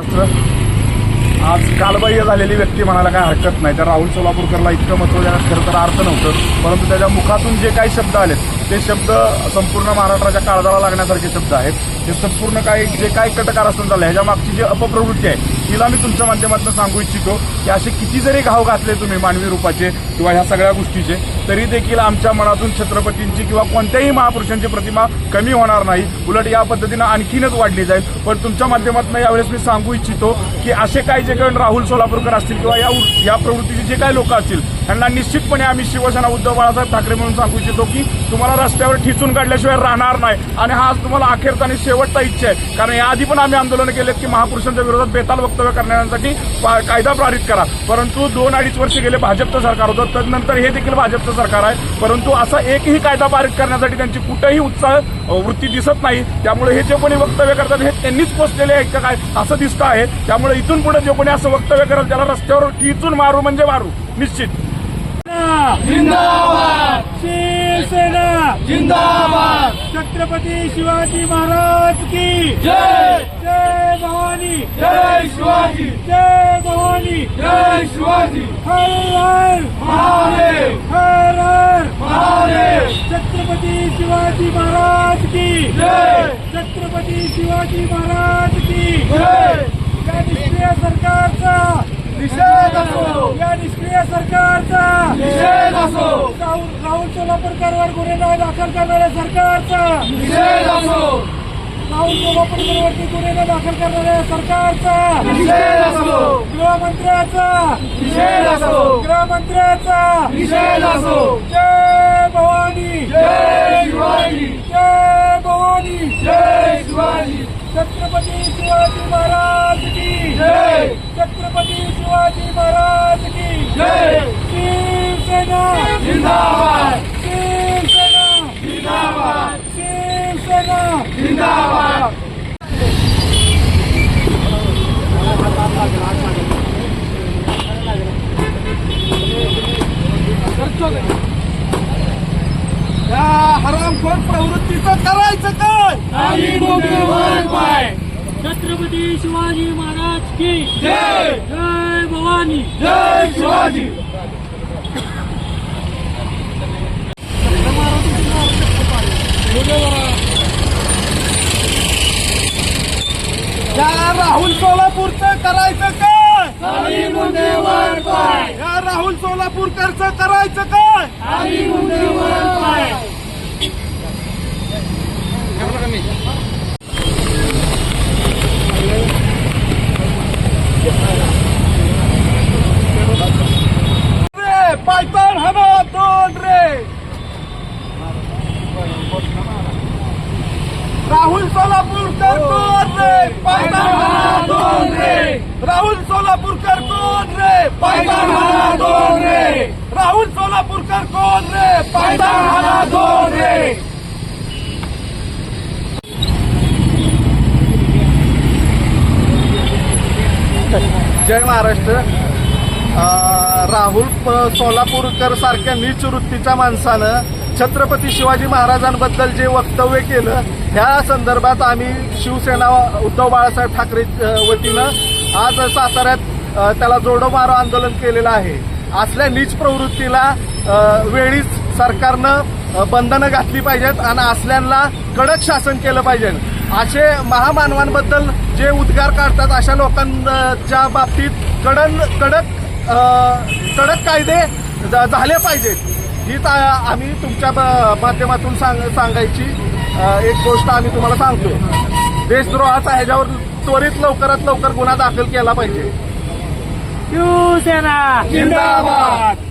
महाराष्ट्र आज कालबाह्य झालेली व्यक्ती म्हणायला काय हरकत नाही. त्या राहुल सोलापूरकरला इतकं महत्त्व देण्यात खरं तर अर्थ नव्हतं. परंतु त्याच्या मुखातून जे काही शब्द आलेत ते शब्द संपूर्ण महाराष्ट्राच्या काळजाला लागण्यासारखे शब्द आहेत. ते संपूर्ण काही जे काही कटकारस्थान झालं ह्याच्या मागची जी अपप्रवृत्ती आहे तिला मी तुमच्या माध्यमातून सांगू इच्छितो की असे किती जरी घाव घातले तुम्ही मानवी रूपाचे किंवा ह्या सगळ्या गोष्टीचे तरी देखील आमच्या मनातून छत्रपतींची किंवा कोणत्याही महापुरुषांची प्रतिमा कमी होणार नाही. उलट या पद्धतीनं आणखीनच वाढली जाईल. पण तुमच्या माध्यमातून यावेळेस मी सांगू इच्छितो की असे काही जे काही राहुल सोलापूरकर असतील किंवा या उ- या प्रवृत्तीचे जे काही लोक असतील त्यांना निश्चितपणे आम्ही शिवसेना उद्धव बाळासाहेब ठाकरे म्हणून सांगू इच्छितो की तुम्हाला रस्त्यावर ठिचून काढल्याशिवाय राहणार नाही. आणि हा आज तुम्हाला अखेरचा आणि शेवटचा इच्छा आहे. कारण याआधी पण आम्ही आंदोलन केलेत की महापुरुषांच्या विरोधात बेताल वक्तव्य करण्यासाठी कायदा पारित करा. परंतु दोन अडीच वर्ष गेले भाजपचं सरकार होतं. तदनंतर हे देखील भाजपचं सरकार आहे. परंतु असा एकही कायदा पारित करण्यासाठी त्यांची कुठेही उत्साह वृत्ती दिसत नाही. त्यामुळे हे जे कोणी वक्तव्य करतात हे त्यांनीच पोचलेले आहे का काय असं दिसतं आहे. त्यामुळे इथून पुढे जे कोणी असं वक्तव्य करेल त्याला रस्त्यावर ठिचून मारू म्हणजे मारू. निश्चित. जिंदाबाद! शिवसेना! जिंदाबाद! छत्रपती शिवाजी महाराज की जय! जय भवानी! जय शिवाजी! जय भवानी! जय शिवाजी! हर हर! महादेव! हर हर! महादेव! छत्रपती शिवाजी महाराज की जय! छत्रपती शिवाजी महाराज की जय! या निष्क्रिय सरकारचा निषेध असो! या निष्क्रिय सरकारचा. राहुल सोलापूरकरवर गुन्हे दाखल करणाऱ्या सरकारचा. निषेध असो राहुल सोलापूरकरवरती गुन्हे दाखल करणाऱ्या सरकारचा. निषेध असो गृहमंत्र्याचा. निषेध असो गृहमंत्र्याचा. छत्रपती शिवाजी महाराज की जय. शिवसेना. जिंदाबाद. शिवसेना. जिंदाबाद. शिवसेना. जिंदाबाद. या हरामखोर प्रवृत्तीचं करायचं काय? छत्रपती शिवाजी महाराज की जय! जय! भवानी! जय शिवाजी! या राहुल सोलापूरचं करायचं काय? या राहुल सोलापूरकरचं करायचं काय? दोन रे. राहुल सोलापूरकर रे. दोन रे. राहुल सोलापूरकर कोण रे. दोन राहुल सोलापूरकर कोण रे? दोन जय महाराष्ट्र. राहुल सोलापूरकर सारख्या नीच वृत्तीच्या माणसानं छत्रपती शिवाजी महाराजांबद्दल जे वक्तव्य केलं ह्या संदर्भात आम्ही शिवसेना उद्धव बाळासाहेब ठाकरे वतीनं आज साताऱ्यात त्याला जोडो मारो आंदोलन केलेलं आहे. असल्या नीच प्रवृत्तीला वेळीच सरकारनं बंधनं घातली पाहिजेत आणि असल्यांना कडक शासन केलं पाहिजे. असे महामानवांबद्दल जे उद्गार काढतात अशा लोकांच्या बाबतीत कडन कडक कडक कायदे झाले पाहिजेत. हीच आम्ही तुमच्या माध्यमातून सांग सांगायची एक गोष्ट आम्ही तुम्हाला सांगतो देशद्रोहाचा ह्याच्यावर त्वरित लवकरात लवकर गुन्हा दाखल केला पाहिजे. शिवसेना. जिंदाबाद.